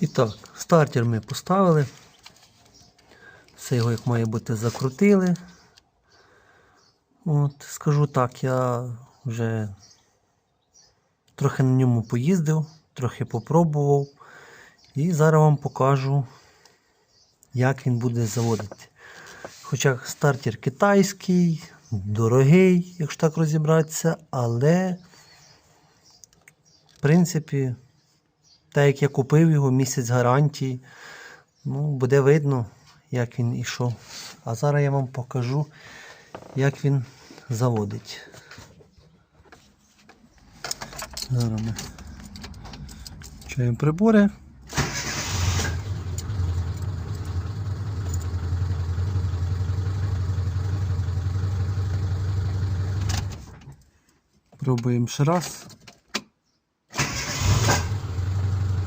І так, стартер ми поставили. Все його як має бути закрутили. От, скажу так, я вже трохи на ньому поїздив, трохи попробував. І зараз вам покажу, як він буде заводити. Хоча стартер китайський, дорогий, якщо так розібратися, але в принципі, так як я купив його, місяць гарантії, ну, буде видно, як він ішов. А зараз я вам покажу, як він заводить. Зараз ми включаємо прибори. Пробуємо ще раз.